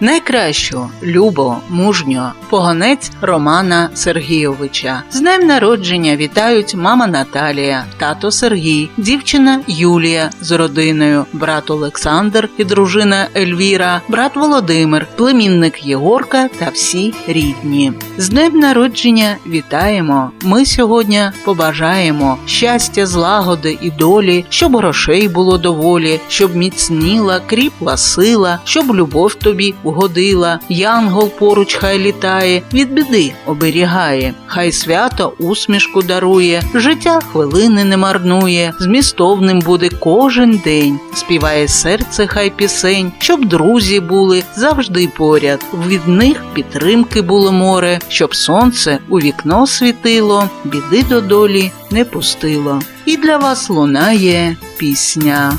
Найкращу, любо, мужньо, поганець Романа Сергійовича. З днем народження вітають мама Наталія, тато Сергій, дівчина Юлія з родиною, брат Олександр і дружина Ельвіра, брат Володимир, племінник Єгорка та всі рідні. З днем народження вітаємо. Ми сьогодні побажаємо щастя, злагоди і долі, щоб грошей було доволі, щоб міцніла, кріпла сила, щоб любов тобі угодила. Янгол поруч хай літає, від біди оберігає, хай свято усмішку дарує, життя хвилини не марнує, змістовним буде кожен день. Співає серце хай пісень, щоб друзі були завжди поряд. Від них підтримки було море, щоб сонце у вікно світило, біди до долі не пустило. І для вас лунає пісня.